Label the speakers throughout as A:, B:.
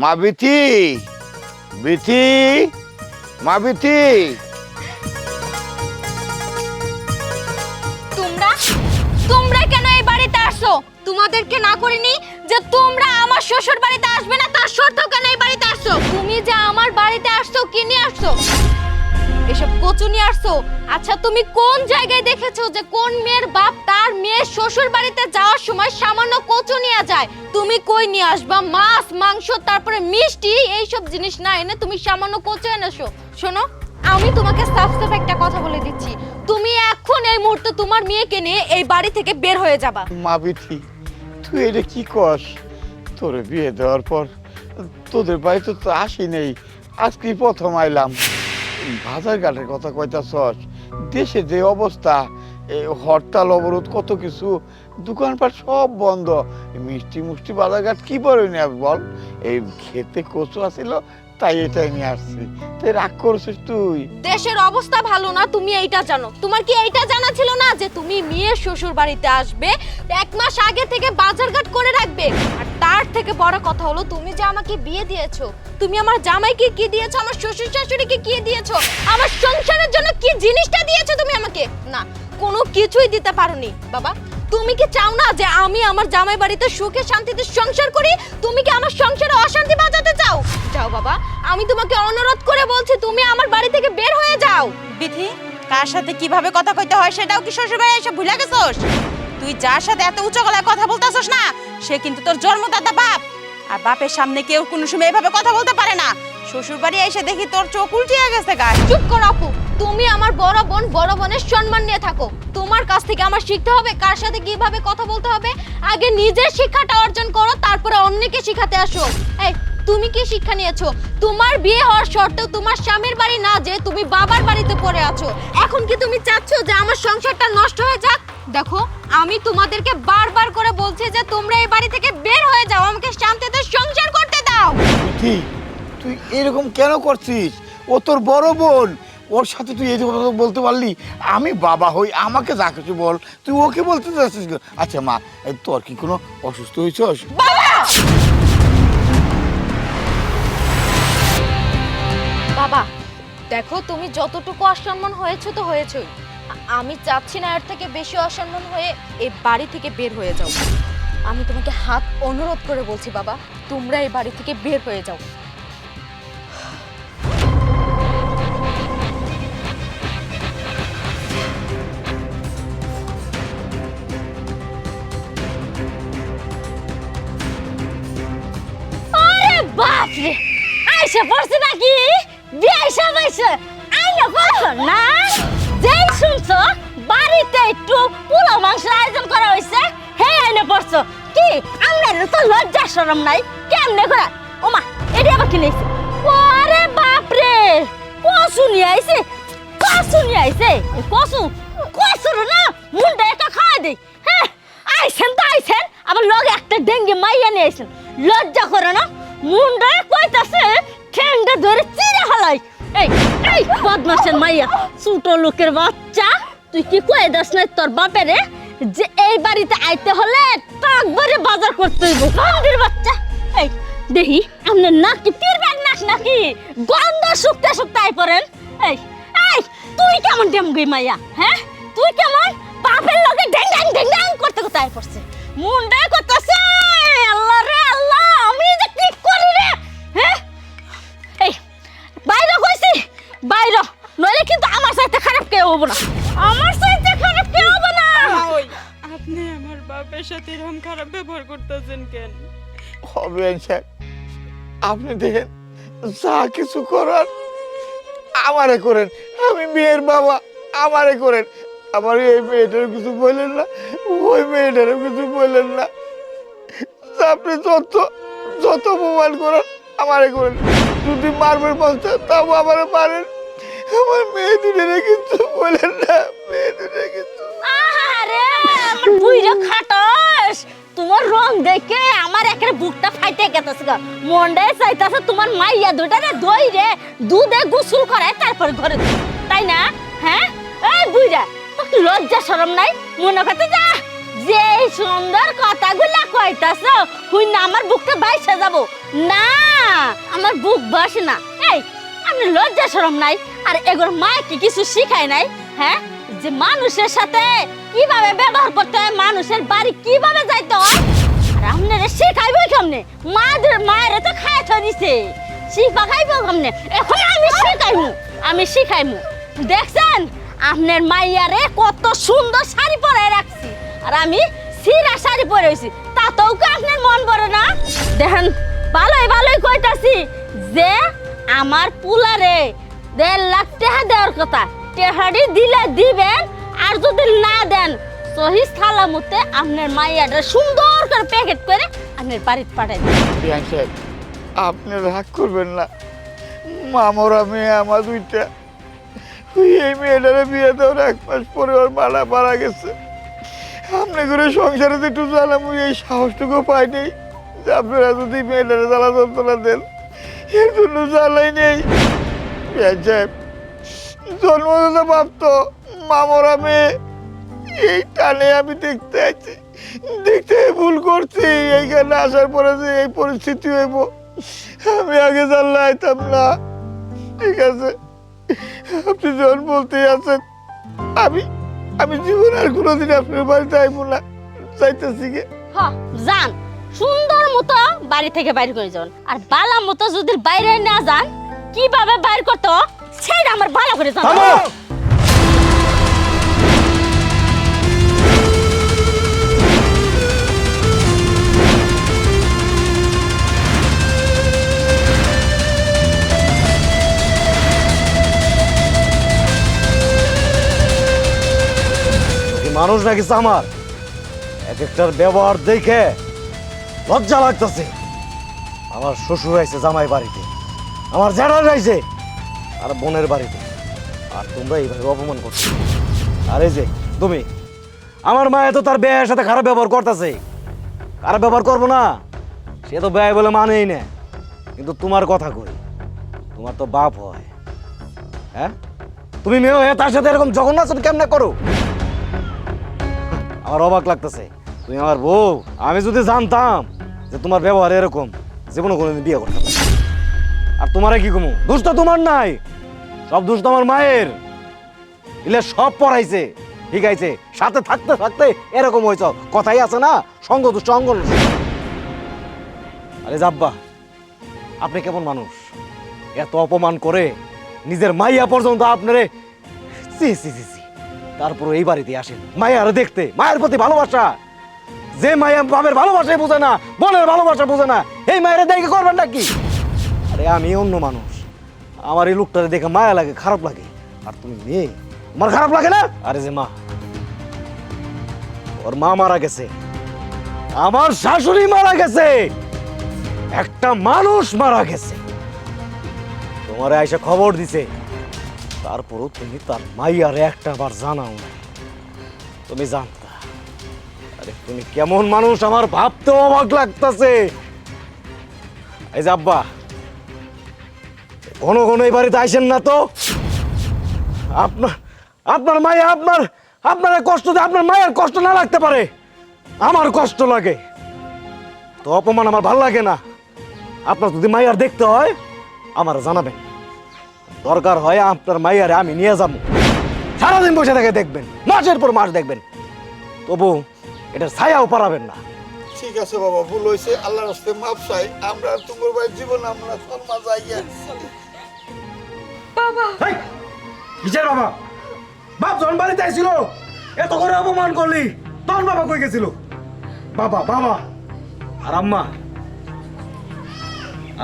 A: মা বিথি বিথি, মা বিথি।
B: তোমরা? তোমরা কেন এই বাড়িতে আসছো? তোমাদেরকে না করিনি যে তোমরা আমার শ্বশুর বাড়িতে আসবে না, তার শর্ত কেন এই বাড়িতে আসছো? তুমি যে আমার বাড়িতে আসছো কি নিয়ে আসছো? এসব কচু নিয়ে আসছো? আচ্ছা তুমি কোন জায়গায় দেখেছ যে কোন মেয়ের বাপ তার মেয়ের শ্বশুর বাড়িতে যাওয়ার সময় সামান্য কচু নিয়ে যায়? তুমি কই নিয়ে আসবা? মাছ, মাংস, তারপরে মিষ্টি, এইসব জিনিস না এনে তুমি সামান্য কচু এনেছো। শোনো, আমি তোমাকে সাফ সাফ একটা কথা বলে দিচ্ছি। তুমি এখন এই মুহূর্তে তোমার মেয়েকে নিয়ে এই বাড়ি থেকে বের হয়ে যাবা।
A: মা বিথি, তুই এটা কি কস? তোরে বিয়ে দেওয়ার পর তোদের বাড়িতে তো আসি নেই। আজকেই প্রথম আইলাম। বাজার ঘাটের কথা কইতাছস? দেশে যে অবস্থা হরতাল, অবরোধ, কত কিছু, দোকানপাট সব বন্ধ। মিষ্টি মুষ্টি বাজারঘাট কি করে নিয়ে বল? এই খেতে কচু আছিল, তাই এটাই নিয়ে আসছি। তুই রাগ করছিস তুই?
B: দেশের অবস্থা ভালো না, তুমি এইটা জানো। তোমার কি এইটা জানা ছিল না যে তুমি মেয়ের শ্বশুর বাড়িতে আসবে, এক মাস আগে থেকে বাজারঘাট করে রাখবে? আর তার থেকে বড় কথা হলো, তুমি যে আমাকে বিয়ে দিয়েছ, তুমি আমার জামাইকে কি দিয়েছ, আমার শ্বশুর শাশুড়িকে কি দিয়েছ, আমার সংসারের জন্য কি জিনিসটা দিয়েছ তুমি আমাকে? না, কোনো কিছুই দিতে পারোনি। বাবা, তুমি কি চাও না যে আমি আমার জামাই বাড়িতে সুখে শান্তিতে সংসার করি? তুমি কি আমার সংসারে অশান্তি বাজাতে চাও? যাও বাবা, আমি তোমাকে অনুরোধ করে বলছি, তুমি আমার বাড়ি থেকে বের হয়ে যাও।
C: বিথি কার সাথে কীভাবে কথা কইতে হয় সেটাও কি শ্বশুর শ্বশুরবাড়ি এসে ভুলে গেছস? তুই যার সাথে এত উঁচু গলায় কথা বলতাছস না, সে কিন্তু তোর জন্মদাতা বাপ। আর বাপের সামনে কেউ কোনো সময় এভাবে কথা বলতে পারে না। শ্বশুরবাড়ি এসে দেখি তোর চোখ উল্টিয়ে গেছে গায়ে।
B: চুপ কর আপু, তুমি আমার বড় বোন, বড় বোনের সম্মান নিয়ে থাকো। তোমার কাছ থেকে আমার শিখতে হবে কার সাথে কীভাবে কথা বলতে হবে। আগে নিজের শিক্ষাটা অর্জন করো, তারপরে অন্যকে শিখাতে আসো। এই, তুমি কি শিক্ষা নিয়েছো? তোমার বিয়ে হওয়ার সত্ত্বেও তোমার স্বামীর বাড়ি না যে তুমি বাবার বাড়িতে পড়ে আছো। এখন কি তুমি চাচ্ছো যে আমার সংসারটা নষ্ট হয়ে যাক? দেখো আমি তোমাদেরকে বারবার করে বলছি যে তোমরা এই বাড়ি থেকে বের হয়ে যাও আমাকে শান্তিতে সংসার করতে দাও।
A: বিথি তুই এরকম কেন করছিস? ও তোর বড় বোন। ওর সাথে তুই এই কথা বলতে পারলি আমি বাবা হই আমাকে যা কিছু বল তুই ওকে বলতে চাচ্ছিস আচ্ছা মা তোর কি কোনো অসুস্থ হয়েছস?
B: বাবা! বাবা দেখো তুমি যতটুকু অসম্মান হয়েছো তো হয়েছই। আমি চাচ্ছি না এর থেকে বেশি অসম্মান হয়ে এই বাড়ি থেকে বের হয়ে যাও। আমি তোমাকে হাত অনুরোধ করে বলছি, বাবা, তোমরা এই বাড়ি থেকে বের হয়ে যাও। পোলাও মাংসের আয়োজন করা হয়েছে হে আইনে পড়ছো। কি? আমরা তো লজ্জা শরম নাই। কেমনে করে? ওমা এটি আবার কি নিয়েছে? ওরে বাপ রে কসু নিয়ে আইছে। কসু নিয়ে আইছে? কসু কসুর না, মুন্ডা একটা খাওয়া দেই। হ্যাঁ আইছেন তো আইছেন। আবার লগে একটা ডেঙ্গি মাইয়া নিয়ে আইছেন। লজ্জা করে না? মুন্ডা কইতাছে, ঠ্যাংটা ধরে চিরে হালাই এই এই বদমাসের মাইয়া, ছোট লোকের বাচ্চা। তুই কি কয়ে দাস না তোর বাপেরে? যে এই বাড়িতে আইতে হলে টাকবারে বাজার করতে হইব। কান্দির বাচ্চা। এই দেখি আপনার নাক কি তীর ব্যাগ নাক নাকি? গন্ধ শুকতে শুকতে আই পড়েন। এই এই, তুই কেমন ডেমগি মাইয়া হ্যাঁ? তুই কেমন? বাপের লগে ড্যাং ড্যাং ড্যাং ড্যাং করতে করতে আই পড়ছে। মুন্ডা করতেছে। আল্লাহ রে আল্লাহ, আমি যে কি করি রে? হ্যাঁ? এই, বাইরে কইছি, বাইরে। নইলে কিন্তু আমার সাথে খারাপ কেউ হব না? আমার সাথে খারাপ কেউ হব না?
C: আপনি আমার বাপের সাথে এরকম খারাপ ব্যবহার করতেছেন কেন?
A: হবে স্যার আপনি দেখেন যা কিছু করার আমারে করেন। আমি মেয়ের বাবা আমারে করেন। আমার এই মেয়েটার কিছু বললেন না ওই মেয়েটারও কিছু বললেন না। আপনি যত যত মোবাইল করেন আমারে করেন। যদি মারবেন বলতে তাও আমারে পারেন আমার মেয়ে দুটোরে কিন্তু বলেন না মেয়ে দুটোরে কিন্তু।
B: আরে আমার বুইরা খাটাস তোমার রং দেখে আমার একের বুকটা ফাইটে গেতেছে গা। মন্ডায় চাইতাছে তোমার মাইয়া দুটারে দই রে দুধে গোসল করে তারপর ঘরে তাই না? হ্যাঁ? এই বুইরা, তোর কি লজ্জা শরম নাই? মনে করতে যা। যে সুন্দর কথাগুলা কইতাছ হুই না আমার বুকটা বাইসে যাব। না, আমার বুক বাস না। আপনি লজ্জা শরম নাই? আর এগুলো মায় কি কিছু শিখায় নাই? হ্যাঁ? যে মানুষের সাথে কীভাবে ব্যবহার করতে হয়, মানুষের বাড়ি কীভাবে যাইতে হয়? আর আপনারা শিখাইবো কেমনে? মাদের মায়ের তো খায় থ দিছে। শিখবা খাইবো কেমনে? এখন আমি শিখাইমু আমি শিখাইমু। দেখছেন? আপনার মাইয়ারে কত সুন্দর শাড়ি পরে রাখছি। আর আমি সিরা শাড়ি পরে হইছি তাতেও কি আপনার মন পড়ে না? দেখেন, ভালোই ভালোই কইতাছি যে আমার পুলারে দেড় লাখ টাকা দেওয়ার কথা। টেহারি দিলে দিবেন, আর যদি না দেন সহিস থালামতে আপনার মাইয়াটা সুন্দর করে প্যাকেট করে আপনার বাড়িতে পাঠাই দেন।
A: সাহেব, আপনি রাগ করবেন না। মামরা মেয়ে আমার দুইটা। এই মেয়েটারে বিয়ে দেওয়ার এক মাস পরে ওর মালা মারা গেছে। আপনি করে সংসারে একটু জ্বালাম এই সাহসটুকু পাইনি আপনারা যদি মেয়েটারে জ্বালা যন্ত্রণা দেন। এর জন্য জ্বালাই নেই সাহেব জন্মদাতা ভাবত মামরা মেয়ে, এই টানে আমি দেখতে আছি, দেখতে ভুল করছি, এইখানে আসার পরে যে এই পরিস্থিতি হইব, আমি আগে জানলাইতাম না। ঠিক আছে, আপনি যখন বলতে আছেন, আমি আমি জীবন আর কোনোদিন আপনার বাড়িতে আইব না চাইতেছি গে।
B: হ, যান। সুন্দর মতো বাড়ি থেকে বাইরে করে যান। আর বালা মতো যদি বাইরে না যান, কীভাবে বাইর করতে? সেটা আমার ভালো করে জানা
D: মানুষ নাকি আমার এক একটার ব্যবহার দেখে লজ্জা লাগতেছে। আমার শ্বশুর আইছে জামাই বাড়িতে। আমার জেঠা আইছে আর বোনের বাড়িতে। আর তোমরা এইভাবে অপমান করছ। আর এই যে, তুমি, আমার মায়ে তো তার বেয়ের সাথে খারাপ ব্যবহার করতেছে। খারাপ ব্যবহার করব না। সে তো ব্যয় বলে মানেই না কিন্তু তোমার কথা কই? তোমার তো বাপ হয়। হ্যাঁ? তুমি মেয়ে হয়ে তার সাথে এরকম জঘন্য কেমনে করো? আমার অবাক লাগতেছে। তুমি আমার বউ, আমি যদি জানতাম যে তোমার ব্যবহার এরকম জীবনে কোনোদিন বিয়ে করতাম না। আর তোমারে কি কমু? দোষ তো তোমার নাই। সব দোষ তো আমার মায়ের। ইলে সব পড়াইছে ঠিক আছে সাথে থাকতে থাকতে এরকম হয়েছ। কথাই আছে না, সঙ্গ দুষ্ট, অঙ্গ। আরে জাব্বা, আপনি কেমন মানুষ? এত অপমান করে নিজের মাইয়া পর্যন্ত আপনারে সি সি সি সি তারপর এই বাড়িতে আসেন। মায়ার দেখতে, মায়ের প্রতি ভালোবাসা। যে মায়া বাপের ভালোবাসাই বোঝে না, বোনের ভালোবাসা বোঝে না, এই মায়ের দেখে করবেন নাকি? আরে আমি অন্য মানুষ। আমার এই লোকটারে দেখে মায়া লাগে, খারাপ লাগে। আর তুমি মেয়ে, তোমার খারাপ লাগে না? আরে যে মা, ওর মা মারা গেছে। আমার শাশুড়ি মারা গেছে। একটা মানুষ মারা গেছে। তোমার আইসা খবর দিছে। তারপরও তুমি তার মাইয়ারে একটা বার জানাও না তুমি জানতা তুমি কেমন মানুষ, আমার ভাবতে অবাক লাগতেছে। এই যে আব্বা, ঘন ঘন এই বাড়িতে আইসেন না তো? আপনার আপনার মায়া, আপনার আপনার কষ্ট আপনার মায়ের কষ্ট না লাগতে পারে। আমার কষ্ট লাগে। তো অপমান আমার ভালো লাগে না। আপনার যদি মাইয়ার দেখতে হয়, আমার জানাবেন। দরকার হয় আপনার মাইয়ারে আমি নিয়ে যাব। সারাদিন বসে থেকে দেখবেন, মাসের পর মাস দেখবেন। তবু এটার ছায়াও পারাবেন না।
A: ঠিক আছে বাবা ভুল হয়েছে আল্লাহর হস্তে মাপ চাই। আমরা আর তোমার বাড়ির জীবন আমরা শর্মা যাই
D: হেই, কিসের বাবা? বাপ যখন বাড়িতে আইছিল এত করে অপমান করলি তখন বাবা কই গেছিল? বাবা বাবা আর আম্মা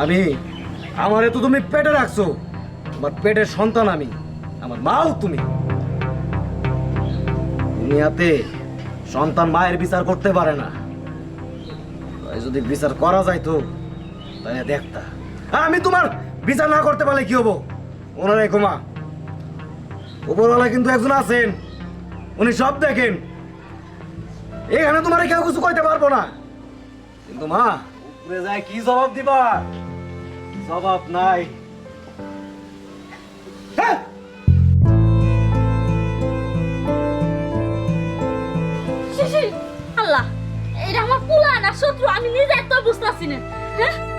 D: আমি আমারে তো তুমি পেটে রাখছো আমার পেটের সন্তান আমি আমার মাও তুমি। দুনিয়াতে সন্তান মায়ের বিচার করতে পারে না। যদি বিচার করা যায় তো, তাহলে দেখতা আমি তোমার বিচার না করতে পারলে কি হব? ওনার রেখো মা, উপরওয়ালা কিন্তু একজন আছেন, উনি সব দেখেন। এখানে তোমার কেউ কিছু কইতে পারব না। কিন্তু মা, উপরে যায় কি জবাব দিবা? জবাব নাই। হ্যাঁ!
B: পুলা না শত্রু আমি নিজে তো বুঝতেছি না। হ্যাঁ?